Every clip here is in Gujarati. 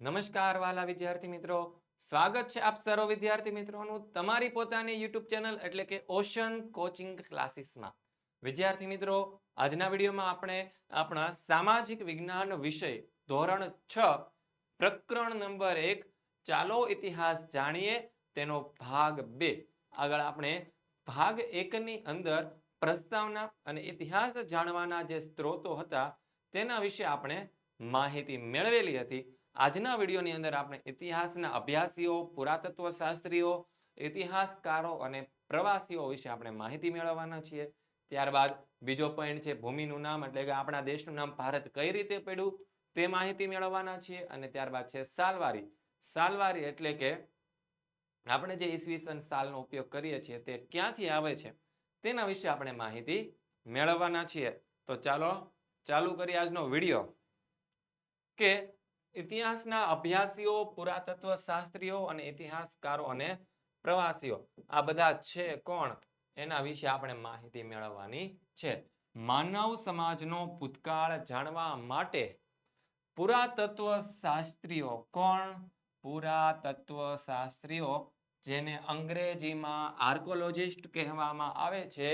નમસ્કાર વાલા વિદ્યાર્થી મિત્રો. સ્વાગત છે આપ સર્વ વિદ્યાર્થી મિત્રોનું તમારી પોતાની યુટ્યુબ ચેનલ એટલે કે ઓશન કોચિંગ ક્લાસીસમાં. વિદ્યાર્થી મિત્રો, આજના વિડીયોમાં આપણે આપણા સામાજિક વિજ્ઞાન વિષય ધોરણ છ, પ્રકરણ નંબર એક, ચાલો ઇતિહાસ જાણીએ, તેનો ભાગ બે. આગળ આપણે ભાગ એકની અંદર પ્રસ્તાવના અને ઇતિહાસ જાણવાના જે સ્ત્રોતો હતા, તેના વિશે આપણે માહિતી મેળવેલી હતી. આજના વિડીયોની અંદર આપણે ઇતિહાસના અભ્યાસીઓ પુરાતત્વ શાસ્ત્રીઓ ઇતિહાસકારો અને પ્રવાસીઓ વિશે આપણે માહિતી મેળવવાના છીએ. ત્યારબાદ બીજો પોઈન્ટ છે, ભૂમિનું નામ, એટલે કે આપણા દેશનું નામ ભારત કઈ રીતે પડ્યું તે માહિતી મેળવવાના છીએ. અને ત્યારબાદ છે, સાલવારી. સાલવારી એટલે કે આપણે જે ઈસવીસન સાલનો ઉપયોગ કરીએ છીએ તે ક્યાંથી આવે છે તેના વિશે આપણે માહિતી મેળવવાના છીએ. તો ચાલો ચાલુ કરીએ આજનો વીડિયો. કે ઇતિહાસના અભ્યાસીઓ, પુરાતત્વ શાસ્ત્રીઓ અને ઇતિહાસકારો અને પ્રવાસીઓ, આ બધા છે કોણ? એના વિશે આપણે માહિતી મેળવવાની છે. માનવ સમાજનો ભૂતકાળ જાણવા માટે પુરાતત્વ શાસ્ત્રીઓ કોણ? પુરાતત્વ શાસ્ત્રીઓ જેને અંગ્રેજીમાં આર્કોલોજિસ્ટ કહેવામાં આવે છે,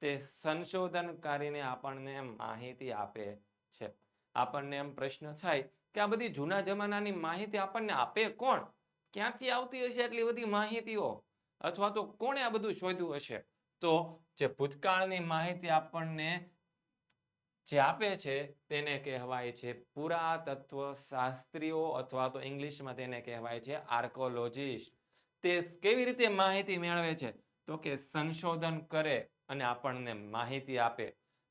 તે સંશોધન કરીને આપણને માહિતી આપે છે. આપણને એમ પ્રશ્ન થાય કે આ બધી જૂના જમાનાની માહિતી આપણને આપે કોણ? ક્યાંથી આવતી હશે એટલી બધી માહિતીઓ? અથવા તો કોણે આ બધું શોધ્યું હશે? તો જે ભૂતકાળની માહિતી આપણને જે આપે છે તેને કહેવાય છે પુરાતત્વ શાસ્ત્રીઓ અથવા તો ઇંગ્લિશમાં તેને કહેવાય છે આર્કોલોજીસ્ટ તે કેવી રીતે માહિતી મેળવે છે? તો કે સંશોધન કરે અને આપણને માહિતી આપે.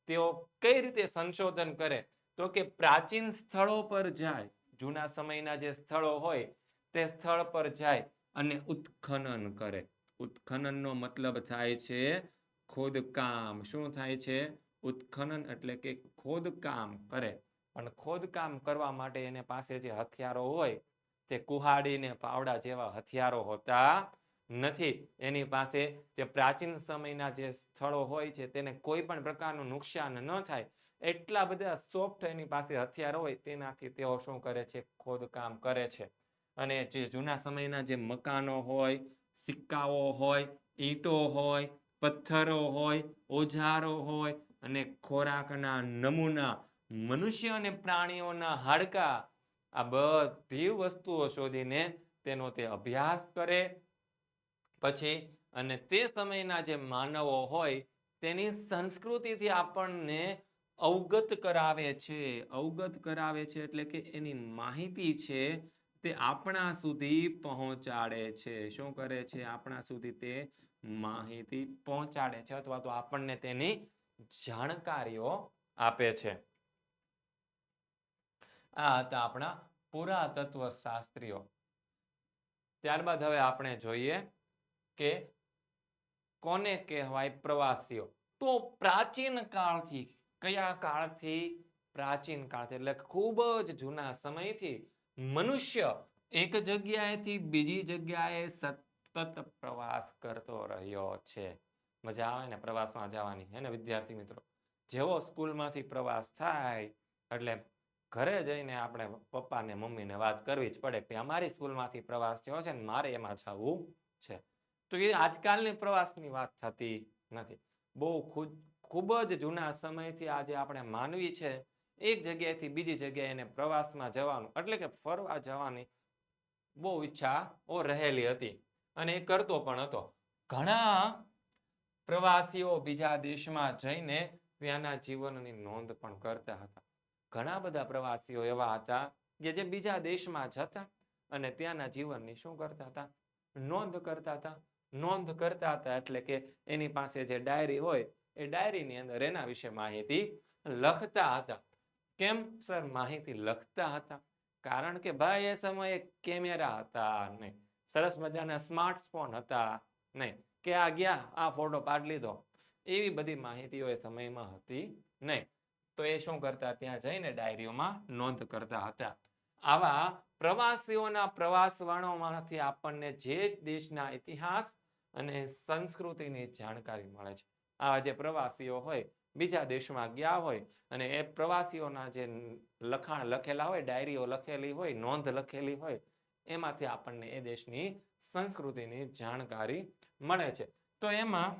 તેઓ કઈ રીતે સંશોધન કરે? તો કે પ્રાચીન સ્થળો પર જાય, જૂના સમયના જે સ્થળો હોય, તે સ્થળ પર જાય અને ઉત્ખનન કરે. ઉત્ખનનનો મતલબ થાય છે ખોદકામ. શું થાય છે? ઉત્ખનન એટલે કે ખોદકામ કરે. પણ ખોદકામ કરવા માટે એને પાસે જે હથિયારો હોય, તે કુહાડી ને પાવડા જેવા હથિયારો હોતા નથી. એની પાસે જે પ્રાચીન સમયના જે સ્થળો હોય છે, તેને કોઈ પણ પ્રકારનું નુકસાન ન થાય. એટલા બધા સોફ્ટ એની પાસે હથિયાર હોય તેનાથી તેઓ શું કરે છે? ખોદકામ કરે છે. અને જે જૂના સમયના જે મકાનો હોય, સિક્કાઓ હોય, ઈંટો હોય, પથ્થરો હોય, ઓજારો હોય અને ખોરાકના નમૂના, મનુષ્ય અને પ્રાણીઓના હાડકા, આ બધી વસ્તુઓ શોધીને તેનો તે અભ્યાસ કરે. પછી અને તે સમયના જે માનવો હોય તેની સંસ્કૃતિથી આપણને અવગત કરાવે છે. અવગત કરાવે છે એટલે કે એની માહિતી છે તે આપણા સુધી પહોંચાડે છે. શું કરે છે? આપણા સુધી તે માહિતી પહોંચાડે છે અથવા તો આપણને તેની જાણકારીઓ આપે છે. આ હતા આપણા પુરાતત્વ શાસ્ત્રીઓ ત્યારબાદ હવે આપણે જોઈએ કે કોને કહેવાય પ્રવાસીઓ. તો પ્રાચીન કાળથી કયા કાળથી પ્રાચીન કાળથી એટલે ખૂબ જ જૂના સમયથી મનુષ્ય એક જગ્યાએથી બીજી જગ્યાએ સતત પ્રવાસ કરતો રહ્યો છે. મજા આવે ને પ્રવાસમાં જવાની, હે ને વિદ્યાર્થી મિત્રો? જેવો સ્કૂલમાંથી પ્રવાસ થાય, એટલે ઘરે જઈને આપણે પપ્પા ને મમ્મીને વાત કરવી જ પડે કે અમારી સ્કૂલમાંથી પ્રવાસ થયો છે ને મારે એમાં જવું છે. તો એ આજકાલની પ્રવાસની વાત થતી નથી. બહુ ખુદ ખૂબ જ જૂના સમયથી આજે આપણે માનવી છે. એક જગ્યાએથી બીજી જગ્યાએ એને પ્રવાસમાં જવાનું, એટલે કે ફરવા જવાની બહુ ઈચ્છા રહેલી હતી અને એ કરતો પણ હતો. ઘણા પ્રવાસીઓ બીજા દેશમાં જઈને ત્યાંના જીવનની નોંધ પણ કરતા હતા. ઘણા બધા પ્રવાસીઓ એવા હતા કે જે બીજા દેશમાં જતા અને ત્યાંના જીવનની શું કરતા હતા? નોંધ કરતા હતા. નોંધ કરતા હતા એટલે કે એની પાસે જે ડાયરી હોય એ ડાયરીની અંદર એના વિશે માહિતી લખતા હતા. કેમ સર? માહિતી લખતા હતા. કારણ કે ભાઈ, એ સમયે કેમેરા હતા નહીં. સરસ મજાના સ્માર્ટફોન હતા નહીં. કે આ ગયા, આ ફોટો પાડી લીધો. એવી બધી માહિતીઓ એ સમયમાં હતી નહીં. તો એ શું કરતા? ત્યાં જઈને ડાયરીઓમાં નોંધ કરતા હતા. આવા પ્રવાસીઓના પ્રવાસ વર્ણોમાંથી આપણને જે દેશના ઇતિહાસ અને સંસ્કૃતિની જાણકારી મળે છે. આવા જે પ્રવાસીઓ હોય, બીજા દેશમાં ગયા હોય અને એ પ્રવાસીઓના જે લખાણ લખેલા હોય, ડાયરીઓ લખેલી હોય, નોંધ લખેલી હોય, એમાંથી આપણને એ દેશની સંસ્કૃતિની જાણકારી મળે છે. તો એમાં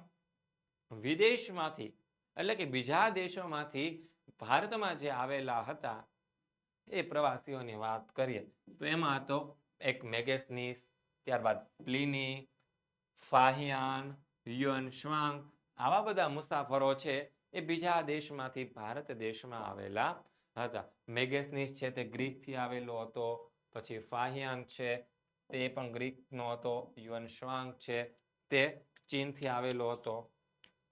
વિદેશમાંથી એટલે કે બીજા દેશોમાંથી ભારતમાં જે આવેલા હતા, એ પ્રવાસીઓની વાત કરીએ, તો એમાં તો એક મેગેસનીસ, ત્યારબાદ પ્લિની, ફાહિયાન યુઅન શ્વાંગ આવા બધા મુસાફરો છે એ બીજા દેશમાંથી ભારત દેશમાં આવેલા હતા. મેગેસનીસ છે તે ગ્રીકથી આવેલો હતો, પછી ફાહિયાન છે તે પણ ગ્રીકનો હતો યુઅન શ્વાંગ છે તે ચીનથી આવેલો હતો.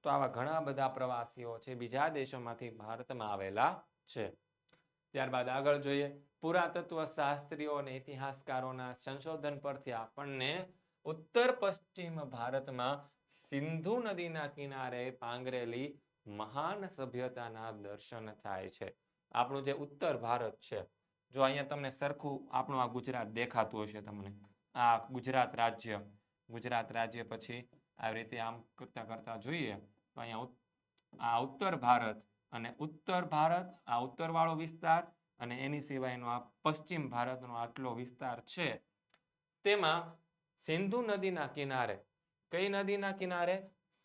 તો આવા ઘણા બધા પ્રવાસીઓ છે બીજા દેશોમાંથી ભારતમાં આવેલા છે. ત્યારબાદ આગળ જોઈએ પુરાતત્વ શાસ્ત્રીઓ અને ઇતિહાસકારોના સંશોધન પરથી આપણને ઉત્તર પશ્ચિમ ભારતમાં સિંધુ નદીના કિનારે પાંગરેલી મહાન સભ્યતાના દર્શન થાય છે. આપણું જે ઉત્તર ભારત છે, જો અહીંયા તમને સરખું આપણું આ ગુજરાત દેખાતું હશે તમને. આ ગુજરાત રાજ્ય ગુજરાત રાજ્ય પછી આવી રીતે આમ કરતા કરતા જોઈએ, તો અહીંયા આ ઉત્તર ભારત અને ઉત્તર ભારત, આ ઉત્તર વાળો વિસ્તાર અને એની સિવાયનો આ પશ્ચિમ ભારતનો આટલો વિસ્તાર છે. તેમાં સિંધુ નદીના કિનારે કઈ નદીના કિનારે?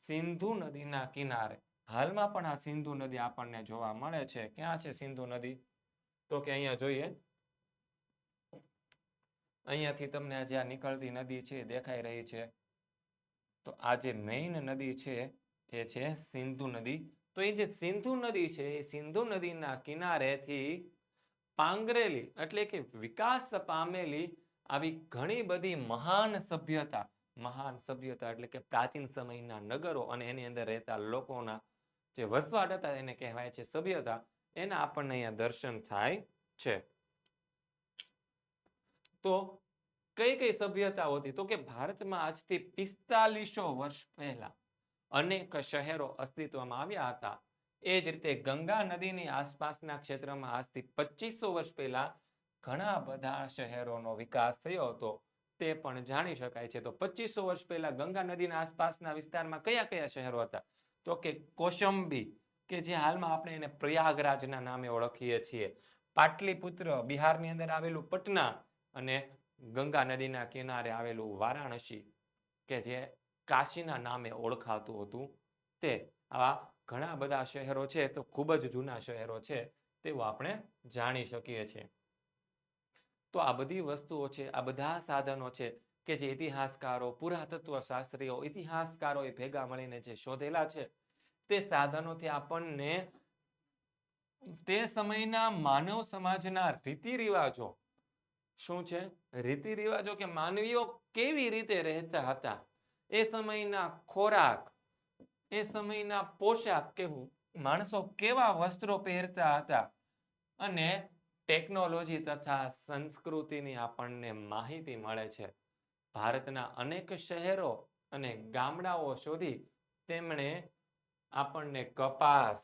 સિંધુ નદીના કિનારે. હાલમાં પણ આ સિંધુ નદી આપણને જોવા મળે છે. ક્યાં છે સિંધુ નદી? તો કે અહીંયા જોઈએ. અહીંયાથી તમને જે આ નીકળતી નદી છે દેખાઈ રહી છે. તો આ જે મેઇન નદી છે એ છે સિંધુ નદી. તો એ જે સિંધુ નદી છે, એ સિંધુ નદીના કિનારેથી પાંગરેલી એટલે કે વિકાસ પામેલી આવી ઘણી બધી મહાન સભ્યતા મહાન સભ્યતા એટલે કે પ્રાચીન સમયના નગરો અને એની અંદર રહેતા લોકોના જે વસવાટ હતા એને કહેવાય છે સભ્યતા, એના આપણને અહીંયા દર્શન થાય છે. તો કઈ કઈ સભ્યતાઓ હતી? તો કે ભારતમાં આજથી પિસ્તાલીસો વર્ષ પહેલા અનેક શહેરો અસ્તિત્વમાં આવ્યા હતા. એ જ રીતે ગંગા નદીની આસપાસના ક્ષેત્રમાં આજથી પચીસો વર્ષ પહેલા ઘણા બધા શહેરોનો વિકાસ થયો હતો. તે પણ જાણી શકાય છે. તો પચીસો વર્ષ પહેલા ગંગા નદીના આસપાસના વિસ્તારમાં કયા કયા શહેરો હતા? તો કે કોશંબી, કે જે હાલમાં આપણે એને પ્રયાગરાજના નામે ઓળખીએ છીએ. પાટલીપુત્ર બિહારની અંદર આવેલું પટના અને ગંગા નદીના કિનારે આવેલું વારાણસી, કે જે કાશીના નામે ઓળખાતું હતું. તે આવા ઘણા બધા શહેરો છે, તો ખૂબ જ જૂના શહેરો છે તેવું આપણે જાણી શકીએ છીએ. તો આ બધી વસ્તુઓ છે, આ બધા સાધનો છે કે જે ઇતિહાસકારો પુરાતત્વ શાસ્ત્રીઓ ઇતિહાસકારોએ ભેગા મળીને જે શોધેલા છે, તે સાધનોથી આપણને તે સમયના માનવ સમાજના રીતિ રિવાજો શું છે? રીતિ રિવાજો કે માનવીઓ કેવી રીતે રહેતા હતા? એ સમયના ખોરાક, એ સમયના પોશાક કે માણસો કેવા વસ્ત્રો પહેરતા હતા? અને ટેકનોલોજી તથા સંસ્કૃતિની આપણને માહિતી મળે છે. ભારતના અનેક શહેરો અને ગામડાઓ શોધી તેમણે આપણને કપાસ,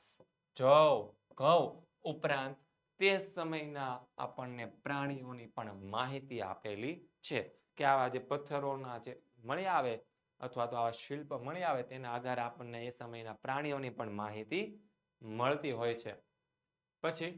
જવ, ઘઉં ઉપરાંત તે સમયના આપણને પ્રાણીઓની પણ માહિતી આપેલી છે કે આવા જે પથ્થરોના જે મળી આવે અથવા તો આવા શિલ્પ મળી આવે તેના આધારે આપણને એ સમયના પ્રાણીઓની પણ માહિતી મળતી હોય છે. પછી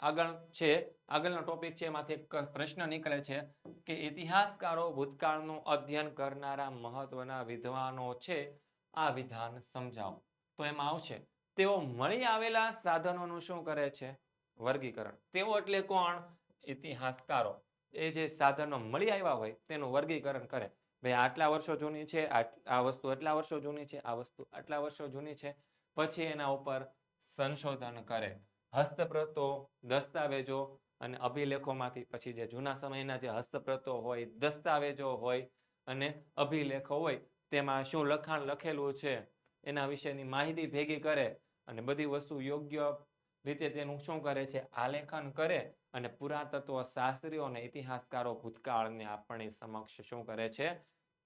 આગળ છે, આગળનો ટોપિક છે, એમાંથી એક પ્રશ્ન નીકળે છે કે ઇતિહાસકારો ભૂતકાળનું અધ્યયન કરનારા મહત્વના વિદ્વાનો છે, આ વિધાન સમજાવો. તો એમાં આવશે, તેઓ મળી આવેલા સાધનોનું શું કરે છે? વર્ગીકરણ. તેઓ એટલે કોણ? ઇતિહાસકારો. એ જે સાધનો મળી આવ્યા હોય તેનું વર્ગીકરણ કરે. ભાઈ, આટલા વર્ષો જૂની છે આ વસ્તુ આટલા વર્ષો જૂની છે, આ વસ્તુ આટલા વર્ષો જૂની છે, પછી એના ઉપર સંશોધન કરે. હસ્તપ્રતો દસ્તાવેજો અને અભિલેખોમાંથી પછી જે જૂના સમયના જે હસ્તપ્રતો હોય, દસ્તાવેજો હોય અને અભિલેખો હોય, તેમાં શું લખાણ લખેલું છે, એના વિશેની માહિતી ભેગી કરે અને બધી વસ્તુ યોગ્ય રીતે તેનું શું કરે છે, આલેખન કરે અને પુરાતત્વ શાસ્ત્રીઓ અને ઇતિહાસકારો ભૂતકાળને આપણી સમક્ષ શું કરે છે,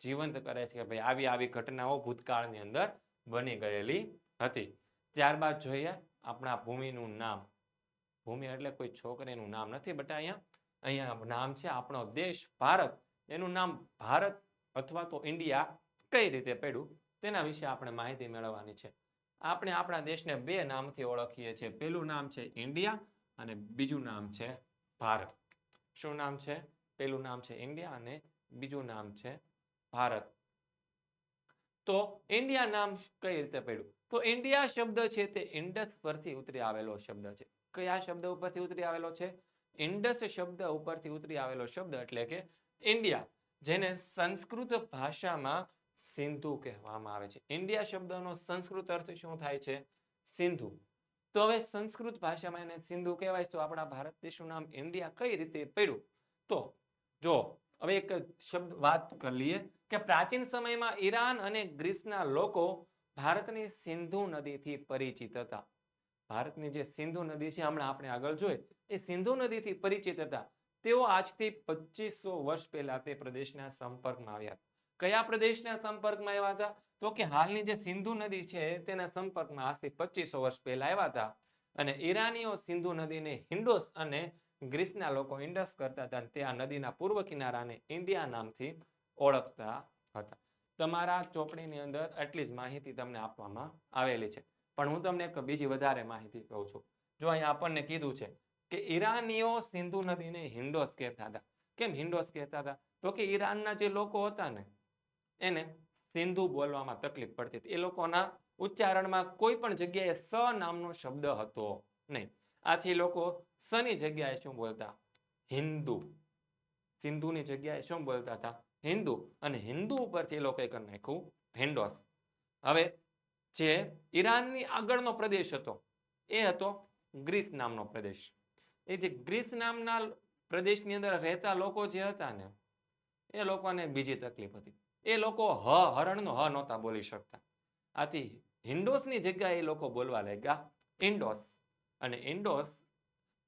જીવંત કરે છે કે ભાઈ આવી આવી ઘટનાઓ ભૂતકાળની અંદર બની ગયેલી હતી. ત્યારબાદ જોઈએ આપણા ભૂમિનું નામ. ભૂમિ એટલે કોઈ છોકરીનું નામ નથી, બટ અહીંયા અહીંયા નામ છે આપણો દેશ ભારત. એનું નામ ભારત અથવા તો ઇન્ડિયા કઈ રીતે પડ્યું તેના વિશે આપણે માહિતી મેળવવાની છે. આપણે આપણા દેશને બે નામથી ઓળખીએ છીએ. પેલું નામ છે ઇન્ડિયા અને બીજું નામ છે ભારત. શું નામ છે? પેલું નામ છે ઇન્ડિયા અને બીજું નામ છે ભારત. તો ઇન્ડિયા નામ કઈ રીતે પડ્યું? તો ઇન્ડિયા શબ્દ છે તે ઇન્ડસ પરથી ઉતરી આવેલો શબ્દ છે. કયા શબ્દ ઉપરથી ઉતરી આવેલો છે? ઇન્ડસ શબ્દ ઉપરથી ઉતરી આવેલો શબ્દ એટલે કે ઇન્ડિયા જેને સંસ્કૃત ભાષામાં સિંધુ કહેવામાં આવે છે. ઇન્ડિયા શબ્દનો સંસ્કૃત અર્થ શું થાય છે? સિંધુ. તો હવે સંસ્કૃત ભાષામાં એને સિંધુ કહેવાય. તો આપણા ભારત દેશનું નામ ઇન્ડિયા કઈ રીતે પડ્યું? તો જો, હવે એક શબ્દ વાત કરી લઈએ કે પ્રાચીન સમયમાં ઈરાન અને ગ્રીસના લોકો ભારતની સિંધુ નદીથી પરિચિત હતા. ભારતની જે સિંધુ નદી છે, હમણાં આપણે આગળ જોઈએ એ સિંધુ નદીથી પરિચિત હતા. તેઓ આજથી પચીસો વર્ષ પહેલા તે પ્રદેશના સંપર્કમાં આવ્યા કયા પ્રદેશના સંપર્કમાં આવ્યા હતા? તો કે હાલની જે સિંધુ નદી છે, તેના સંપર્કમાં આજથી પચીસો વર્ષ પહેલા આવ્યા હતા. અને ઈરાનીઓ સિંધુ નદીને હિન્ડોસ અને ગ્રીસના લોકો ઇન્ડસ કરતા હતા તે આ નદીના પૂર્વ કિનારાને ઇન્ડિયા નામથી ઓળખતા હતા. તમારા ચોપડીની અંદર એટલી જ માહિતી તમને આપવામાં આવેલી છે. પણ હું તમને એક બીજી વધારે માહિતી કહું છું. જો અહીંયા આપણને કીધું છે કે ઈરાનીઓ સિંધુ નદીને હિન્ડોસ કહેતા હતા. કેમ હિન્ડોસ કહેતા હતા? તો કે ઈરાનના જે લોકો હતા ને, એને સિંધુ બોલવામાં તકલીફ પડતી હતી. એ લોકોના ઉચ્ચારણમાં કોઈ પણ જગ્યાએ સ નામનો શબ્દ હતો નહીં. આથી લોકો સની જગ્યાએ શું બોલતા? હિન્દુ સિંધુની જગ્યાએ શું બોલતા હતા? હિન્દુ અને હિન્દુ ઉપરથી એ લોકોએ કરી નાખ્યું હેન્ડોસ હવે જે ઈરાનની આગળનો પ્રદેશ હતો, એ હતો ગ્રીસ નામનો પ્રદેશ. એ જે ગ્રીસ નામના પ્રદેશની અંદર રહેતા લોકો જે હતા ને, એ લોકોને બીજી તકલીફ હતી. એ લોકો હ, હરણનો હ નહોતા બોલી શકતા. આથી હિન્ડોસની જગ્યાએ એ લોકો બોલવા લાગ્યા ઇન્ડોસ. અને ઇન્ડોસ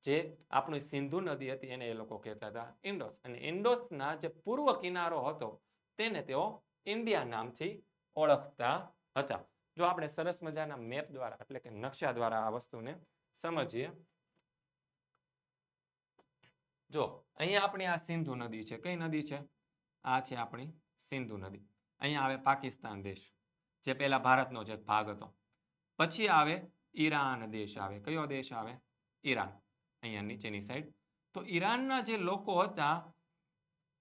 જે આપણી સિંધુ નદી હતી એને એ લોકો કહેતા હતા ઇન્ડોસ. અને ઇન્ડોસના જે પૂર્વ કિનારો હતો તેને તેઓ ઇન્ડિયા નામથી ઓળખતા હતા. જો આપણે સરસ મજાના મેપ દ્વારા એટલે કે નકશા દ્વારા આ વસ્તુને સમજીએ. જો, અહીંયા આપણી આ સિંધુ નદી છે. કઈ નદી છે? આ છે આપણી સિંધુ નદી. અહીંયા આવે પાકિસ્તાન દેશ, જે પહેલા ભારતનો જ ભાગ હતો. પછી આવે ઈરાન દેશ આવે. કયો દેશ આવે? ઈરાન. અહીંયા નીચેની સાઈડ તો ઈરાનના જે લોકો હતા,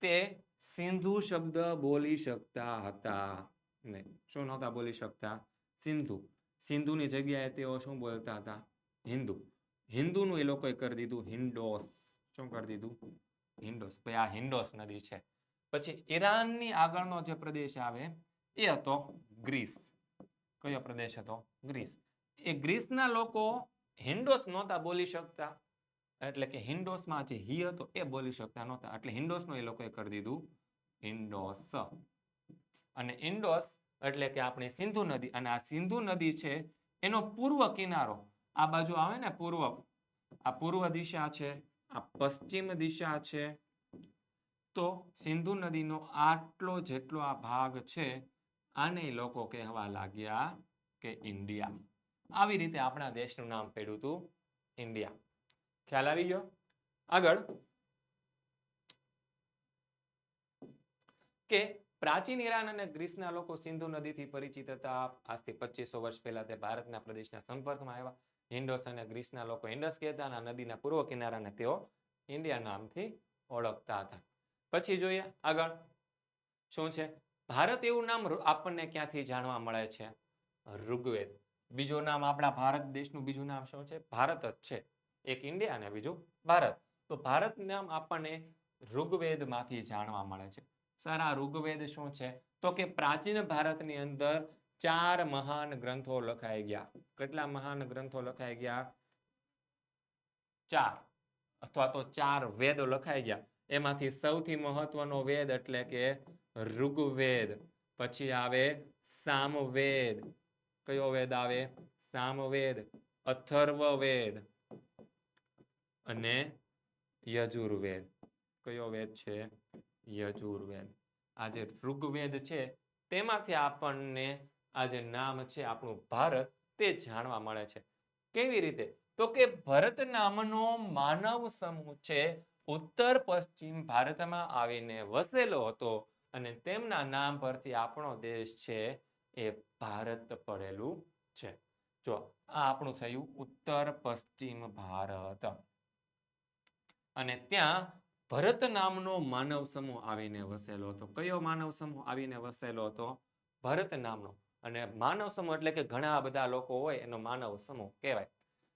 તે સિંધુ શબ્દ બોલી શકતા હતા. નહીં શું નહોતા બોલી શકતા? સિંધુ. સિંધુની જગ્યાએ તેઓ શું બોલતા હતા? હિન્દુ. હિન્દુનું એ લોકોએ કરી દીધું હિન્ડોસ શું કરી દીધું? હિન્ડોસ ભાઈ, આ હિન્ડોસ નદી છે. પછી ઈરાનની આગળનો જે પ્રદેશ આવે, એ હતો ગ્રીસ. કયો પ્રદેશ હતો? ગ્રીસ. એ ગ્રીસના લોકો હિન્ડોસ નહોતા બોલી શકતા. એટલે કે હિન્ડોસમાં જે હી હતો એ બોલી શકતા નહોતા. એટલે હિન્ડોસનું એ લોકોએ કરી દીધું હિન્ડોસ. અને ઇન્ડોસ એટલે કે આપણી સિંધુ નદી. અને આ સિંધુ નદી છે એનો પૂર્વ કિનારો. આ બાજુ આવે ને પૂર્વ. આ પૂર્વ દિશા છે, આ પશ્ચિમ દિશા છે. તો સિંધુ નદીનો આટલો જેટલો આ ભાગ છે, આને લોકો કહેવા લાગ્યા કે ઇન્ડિયા. આવી રીતે આપણા દેશનું નામ પડ્યું હતું ઇન્ડિયા. ખ્યાલ આવી ગયો? આગળ. કે પ્રાચીન ઈરાન અને ગ્રીસના લોકો સિંધુ નદીથી પરિચિત હતા. આજથી પચીસો વર્ષ પહેલા તે ભારતના પ્રદેશના સંપર્કમાં આવ્યા. હિન્ડોસ અને ગ્રીસના લોકો ઇન્ડસ કહેતા અને નદીના પૂર્વ કિનારાને તેઓ ઇન્ડિયા નામથી ઓળખતા હતા. પછી જોઈએ આગળ. શું છે? ભારત એવું નામ આપણને ક્યાંથી જાણવા મળે છે? ઋગ્વેદ. બીજું નામ આપણા ભારત દેશનું બીજું નામ શું છે? ભારત જ છે. એક ઇન્ડિયા અને બીજું ભારત. તો ભારત નામ આપણને ઋગ્વેદમાંથી જાણવા મળે છે. સર આ ઋગ્વેદ શું છે? તો કે પ્રાચીન ભારતની અંદર ચાર મહાન ગ્રંથો લખાઈ ગયા. કેટલા મહાન ગ્રંથો લખાઈ ગયા? ચાર. અથવા તો ચાર વેદો લખાઈ ગયા. એમાંથી સૌથી મહત્વનો વેદ એટલે કે ઋગ્વેદ. પછી આવે સામવેદ. કયો વેદ આવે? સામવેદ. અથર્વવેદ. અને યજુર્વેદ. કયો વેદ છે? યજુર્વેદ. આ જે ઋગ્વેદ છે, તેમાંથી આપણને આ જે નામ છે, આપણું ભારત, તે જાણવા મળે છે. કેવી રીતે? તો કે ભરત નામનો માનવ સમૂહ છે, ઉત્તર પશ્ચિમ ભારતમાં આવીને વસેલો હતો અને તેમના નામ પરથી આપણો દેશ છે, એ ભારત પડેલું છે. જો આ આપણું થયું ઉત્તર પશ્ચિમ ભારત. અને ત્યાં ભરત નામનો માનવ સમૂહ આવીને વસેલો હતો. કયો માનવ સમૂહ આવીને વસેલો હતો? ભરત નામનો. અને માનવ સમૂહ એટલે કે ઘણા બધા લોકો હોય એનો માનવ સમૂહ કહેવાય.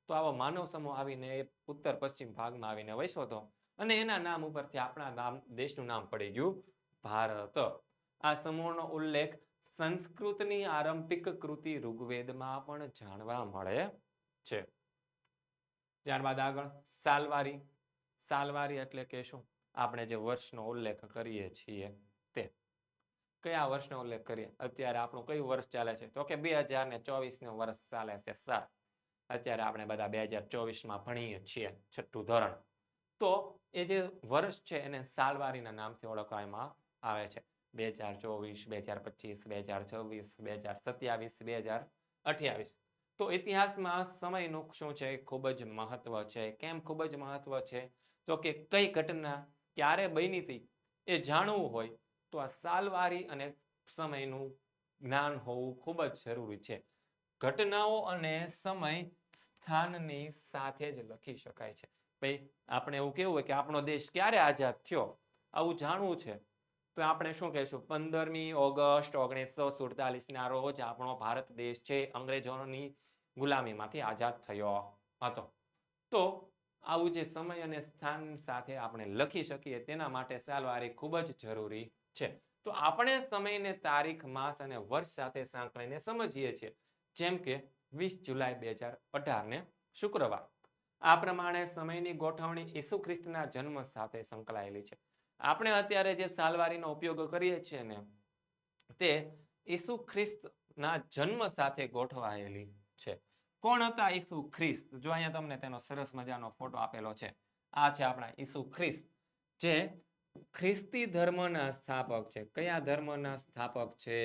તો આવો માનવ સમૂહ આવીને ઉત્તર પશ્ચિમ ભાગમાં આવીને વસ્યો હતો. અને એના નામ ઉપરથી આપણા નામ, દેશનું નામ પડી ગયું ભારત. આ સમૂહનો ઉલ્લેખ સંસ્કૃતની આરંભિક કૃતિ ઋગ્વેદમાં પણ જાણવા મળે છે. ત્યારબાદ આગળ સાલવારી. સાલવારી એટલે કે શું? આપણે જે વર્ષનો ઉલ્લેખ કરીએ છીએ તે. કયા વર્ષનો ઉલ્લેખ કરીએ? અત્યારે આપણું કયું વર્ષ ચાલે છે? તો કે બે હજાર ને ચોવીસનું વર્ષ ચાલે છે સર અત્યારે આપણે બધા બે હજાર ચોવીસમાં ભણીએ છીએ છઠ્ઠું ધોરણ. તો એ જે વર્ષ છે એને સાલવારીના નામથી ઓળખવામાં આવે છે. બે હજાર ચોવીસ, બે હજાર પચીસ, બે હજાર છવ્વીસ, બે હજાર સત્યાવીસ, બે હજાર અઠ્યાવીસ. તો ઇતિહાસમાં સમયનું શું છે? ખૂબ જ મહત્વ છે. કેમ ખૂબ જ મહત્વ છે? તો કે કઈ ઘટના ક્યારે બની હતી એ જાણવું હોય તો આ સાલવારી અને સમયનું જ્ઞાન હોવું ખૂબ જ જરૂરી છે. ઘટનાઓ અને સમય સ્થાનની સાથે જ લખી શકાય છે. ભાઈ, આપણે એવું કેવું હોય કે આપણો દેશ ક્યારે આઝાદ થયો આવું જાણવું છે? તો આપણે શું કહીશું? પંદરમી ઓગસ્ટ ઓગણીસો સુડતાલીસ ના રોજ આપણો ભારત દેશ છે અંગ્રેજોની ગુલામીમાંથી આઝાદ થયો હતો. તો આવું જે સમય અને સ્થાન સાથે આપણે લખી શકીએ તેના માટે સાલવારી ખૂબ જ જરૂરી છે. તો આપણે સમયને તારીખ, માસ અને વર્ષ સાથે સાંકળીને સમજીએ છીએ. જેમ કે વીસ જુલાઈ બે હજાર અઢારને શુક્રવાર. આ પ્રમાણે સમયની ગોઠવણી ઈસુ ખ્રિસ્તના જન્મ સાથે સંકળાયેલી છે. આપણે અત્યારે જે સાલવારીનો ઉપયોગ કરીએ છીએ ને, તે ઈસુ ખ્રિસ્તના જન્મ સાથે ગોઠવાયેલી છે. કોણ હતા ઈસુ ખ્રિસ્ત? જો અહીંયા તમને તેનો સરસ મજાનો ફોટો આપેલો છે. આ છે આપણા ઈસુ ખ્રિસ્ત, જે ખ્રિસ્તી ધર્મના સ્થાપક છે. કયા ધર્મના સ્થાપક છે?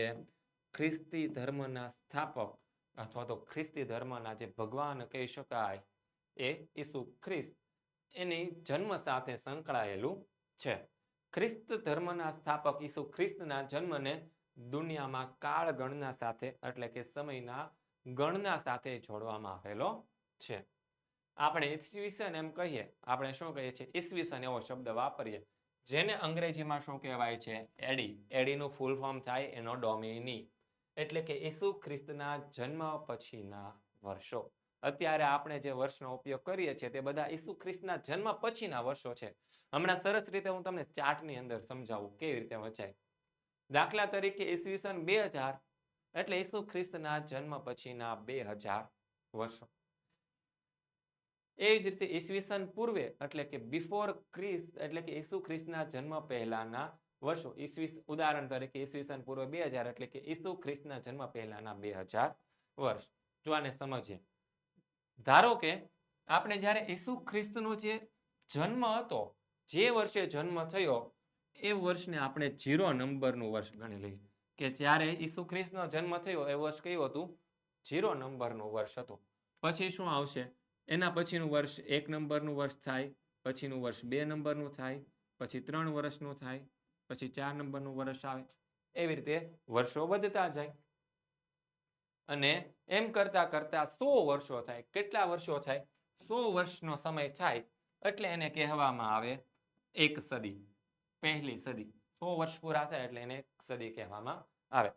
ખ્રિસ્તી ધર્મના સ્થાપક અથવા તો ખ્રિસ્તી ધર્મના જે ભગવાન કહી શકાય એ ઈસુ ખ્રિસ્ત, એની જન્મ સાથે સંકળાયેલું છે. ખ્રિસ્ત ધર્મના સ્થાપક ઈસુ ખ્રિસ્તના જન્મને દુનિયામાં કાળ ગણના સાથે એટલે કે સમયના ગણના સાથે જોડવામાં આવેલો છે. આપણે ઈસવીસન એમ કહીએ, આપણે શું કહીએ છીએ? ઈસવીસન એવો શબ્દ વાપરીએ, જેને અંગ્રેજીમાં શું કહેવાય છે? એડી. એડીનું ફૂલ ફોર્મ થાય એનો ડોમિની. એટલે કે ઈસુ ખ્રિસ્તના જન્મ પછીના વર્ષો. અત્યારે આપણે જે વર્ષનો ઉપયોગ કરીએ છીએ તે બધા ઈસુ ખ્રિસ્તના જન્મ પછીના વર્ષો છે. હમણાં સરસ રીતે હું તમને ચાર્ટની અંદર સમજાવું કેવી રીતે વચાય. દાખલા તરીકે ઈસવીસન બે હજાર એટલે ઈસુ ખ્રિસ્તના જન્મ પછીના બે હજાર વર્ષો. એ જ રીતે ઈસવીસન પૂર્વે એટલે કે બિફોર ખ્રિસ્ત એટલે કે ઈસુ ખ્રિસ્તના જન્મ પહેલાના વર્ષો. ઈસવીસ, ઉદાહરણ તરીકે ઈસવીસન પૂર્વે બે હજાર એટલે કે ઈસુ ખ્રિસ્તના જન્મ પહેલાના બે હજાર વર્ષ. જો આને સમજીએ. ધારો કે આપણે જ્યારે ઈસુ ખ્રિસ્તનો જે જન્મ હતો, જે વર્ષે જન્મ થયો, એ વર્ષને આપણે જીરો નંબરનું વર્ષ ગણી લઈએ. કે જ્યારે ઈસુ ખ્રિસ્તનો જન્મ થયો એ વર્ષ કયું હતું? જીરો નંબરનું વર્ષ હતું. પછી શું આવશે? એના પછીનું વર્ષ એક નંબરનું વર્ષ થાય, પછીનું વર્ષ બે નંબરનું થાય, પછી ત્રણ વર્ષનું થાય, પછી ચાર નંબરનું વર્ષ આવે. એવી રીતે વર્ષો વધતા જાય. અને એમ કરતા કરતા સો વર્ષો થાય. કેટલા વર્ષો થાય? સો વર્ષનો સમય થાય એટલે એને કહેવામાં આવે એક સદી, પહેલી સદી. સો વર્ષ પૂરા થાય એટલે એને એક સદી કહેવામાં આવે.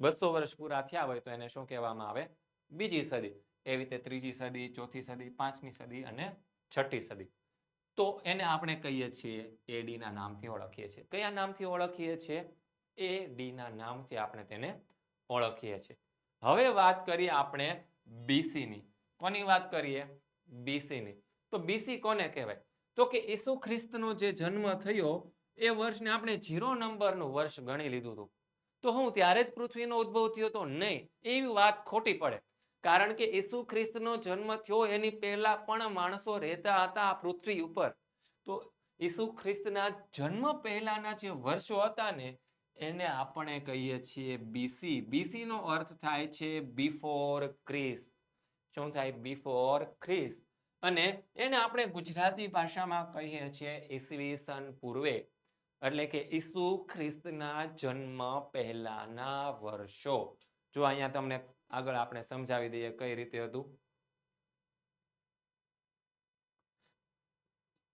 બસો વર્ષ પૂરા થયા હોય તો એને શું કહેવામાં આવે? બીજી સદી. એવી રીતે ત્રીજી સદી, ચોથી સદી, પાંચમી સદી અને છઠ્ઠી સદી. તો એને આપણે કહીએ છીએ એડીના નામથી ઓળખીએ છીએ. કયા નામથી ઓળખીએ છીએ? એ ડીના નામથી આપણે તેને ઓળખીએ છીએ. હવે વાત કરીએ આપણે બીસીની કોની વાત કરીએ? બીસીની તો બીસી કોને કહેવાય? તો કે ઈસુ ખ્રિસ્તનો જે જન્મ થયો એ વર્ષને આપણે જીરો નંબરનું વર્ષ ગણી લીધું હતું. તો હું ત્યારે જ પૃથ્વીનો ઉદ્ભવ થયો તો નહીં, એવી વાત ખોટી પડે. કારણ કે ઈસુ ખ્રિસ્તનો જન્મ થયો, એની પહેલા પણ માણસો રહેતા હતા આ પૃથ્વી ઉપર. તો ઈસુ ખ્રિસ્તના જન્મ પહેલાના જે વર્ષો હતા ને, એને આપણે કહીએ છીએ બીસી બીસી નો અર્થ થાય છે બિફોર ક્રિસ શું થાય? બિફોર ખ્રિસ્ત અને એને આપણે ગુજરાતી ભાષામાં કહીએ છીએ ઈસવીસન પૂર્વે. એટલે કે ઈસુ ખ્રિસ્તના જન્મ પહેલાના વર્ષો. જો અહીંયા તમને આગળ આપણે સમજાવી દઈએ કઈ રીતે હતું?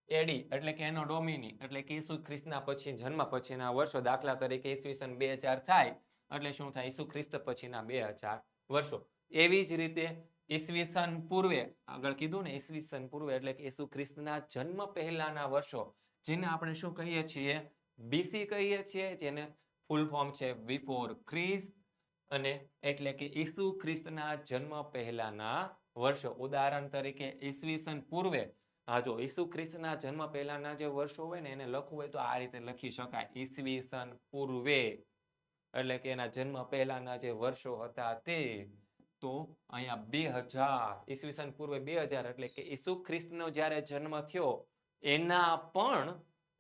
એડી, એટલે કે એનો ડોમિની, એટલે કે ઈસુ ખ્રિસ્તના પછી, જન્મ પછીના વર્ષો. દાખલા તરીકે ઈસવીસન બે હજાર થાય, એટલે શું થાય? ઈસુ ખ્રિસ્ત પછીના બે હજાર વર્ષો. એવી જ રીતે ઈસવીસન પૂર્વે, આગળ કીધું ને, ઈસવીસન પૂર્વે, એટલે કે ઈસુ ખ્રિસ્તના જન્મ પહેલાના વર્ષો, જેને આપણે શું કહીએ છીએ? બીસી કહીએ છીએ, જેને ફૂલ ફોર્મ છે બિફોર ખ્રિસ્ત અને એટલે કે ઈસુ ખ્રિસ્તના જન્મ પહેલાના વર્ષો. ઉદાહરણ તરીકે ઈસવીસન પૂર્વે હા જો ઈસુ ખ્રિસ્તના જન્મ પહેલાના જે વર્ષો હોય ને, એને લખવું હોય તો આ રીતે લખી શકાય. ઈસવીસન પૂર્વે, એટલે કે એના જન્મ પહેલાના જે વર્ષો હતા તે, તો અહીંયા બે હજાર, ઈસવીસન પૂર્વે બે હજાર, એટલે કે ઈસુ ખ્રિસ્તનો જ્યારે જન્મ થયો, એના પણ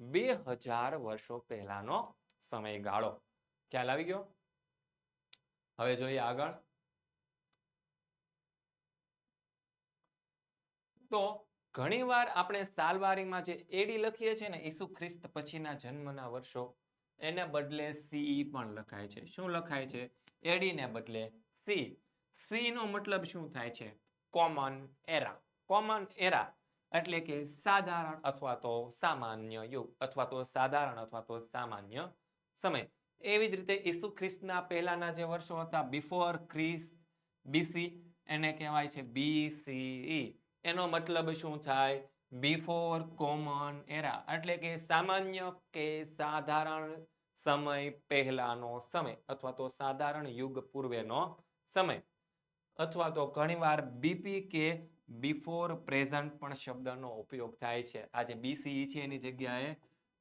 બે હજાર વર્ષો પહેલાનો સમયગાળો. ખ્યાલ આવી ગયો? હવે જોઈએ આગળ. તો ઘણીવાર આપણે સાલવારીમાં જે એડી લખીએ છીએ ને, ઈસુ ખ્રિસ્ત પછીના જન્મના વર્ષો, એને બદલે સીઈ પણ લખાય છે. શું લખાય છે? એડી ને બદલે સી. સી નો મતલબ શું થાય છે? કોમન એરા કોમન એરા એટલે કે સાધારણ અથવા તો સામાન્ય યુગ, અથવા તો સાધારણ અથવા તો સામાન્ય સમય. એવી જ રીતે ઈસુ ખ્રિસ્તના પહેલાના જે વર્ષો હતા બિફોર ખ્રિસ્ત બીસી એને કહેવાય છે બીસીઈ એનો મતલબ શું થાય? બિફોર કોમન એરા એટલે કે સામાન્ય કે સાધારણ સમય પહેલાનો સમય, અથવા તો સાધારણ યુગ પૂર્વેનો સમય. અથવા તો ઘણીવાર બીપી કે બિફોર પ્રેઝન્ટ પણ શબ્દનો ઉપયોગ થાય છે. આ જે બીસીઈ છે એની જગ્યાએ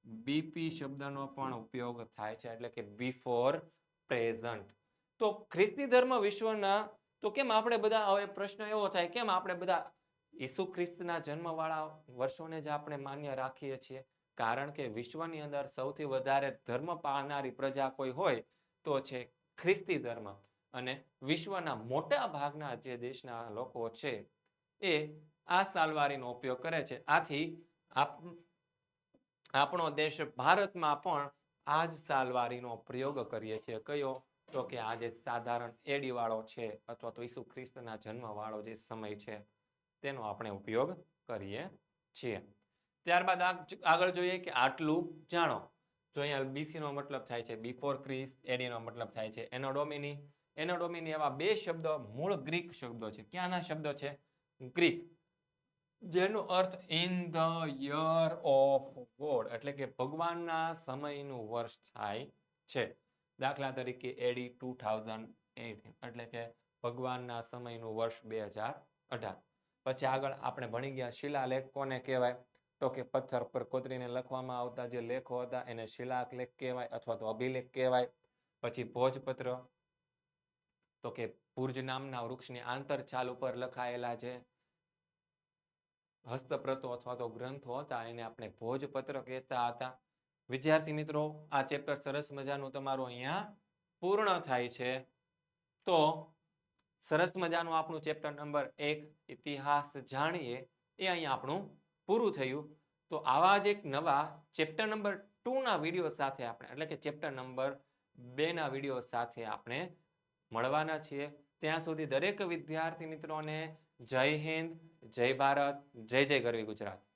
બીપી શબ્દનો પણ ઉપયોગ થાય છે, એટલે કે બિફોર પ્રેઝન્ટ તો ખ્રિસ્તી ધર્મ વિશ્વના, તો કેમ આપણે બધા, હવે પ્રશ્ન એવો થાય, કેમ આપણે બધા ઈસુ ખ્રિસ્તના જન્મવાળા વર્ષોને જ આપણે માન્ય રાખીએ છીએ? કારણ કે વિશ્વની અંદર સૌથી વધારે ધર્મ પાળનારી પ્રજા કોઈ હોય તો છે ખ્રિસ્તી ધર્મ. અને વિશ્વના મોટા ભાગના જે દેશના લોકો છે એ આ સાલવારીનો ઉપયોગ કરે છે. આથી આપ, આપણો દેશ ભારતમાં પણ આ જ સાલવારીનો પ્રયોગ કરીએ છીએ. કયો? તો કે આ જે સાધારણ એડી વાળો છે અથવા તો ઈસુ ખ્રિસ્તના જન્મ વાળો જે સમય છે તેનો આપણે ઉપયોગ કરીએ છીએ. ત્યારબાદ આગળ જોઈએ કે આટલું જાણો. જો અહીંયા બીસી નો મતલબ થાય છે બિફોર ક્રિસ એડી નો મતલબ થાય છે એનોડોમિની. એનોડોમિની એવા બે શબ્દો મૂળ ગ્રીક શબ્દો છે. ક્યાંના શબ્દો છે? ગ્રીક, જેનો અર્થ in the year of God એટલે કે ભગવાનના સમયનું વર્ષ થાય છે. દાખલા તરીકે એડી ટુ એટલે કે ભગવાનના સમયનું વર્ષ બે હજાર અઢાર. પછી આગળ આપણે ભણી ગયા શિલાલેખ, કોને કહેવાય? તો કે પથ્થર પર કોતરીને લખવામાં આવતા જે લેખો હતા, એને શિલાલેખ કહેવાય અથવા તો અભિલેખ કહેવાય. પછી ભોજપત્ર તો કે ભુર્જ નામના વૃક્ષની આંતરછાલ ઉપર લખાયેલા જે હસ્તપ્રતો અથવા તો ગ્રંથો હતા, એને આપણે ભોજપત્ર કહેતા હતા. વિદ્યાર્થી મિત્રો, આ ચેપ્ટર સરસ મજાનું તમારું અહીંયા પૂર્ણ થાય છે. તો સરસ મજાનું આપણું ચેપ્ટર નંબર એક, ઇતિહાસ જાણીએ, એ અહીંયા આપણું પૂરું થયું. તો આવા જ એક નવા ચેપ્ટર નંબર ટુ ના વીડિયો સાથે આપણે, એટલે કે ચેપ્ટર નંબર બે ના વીડિયો સાથે આપણે મળવાના છીએ. ત્યાં સુધી દરેક વિદ્યાર્થી મિત્રોને જય હિન્દ, જય ભારત, જય જય ગરવી ગુજરાત.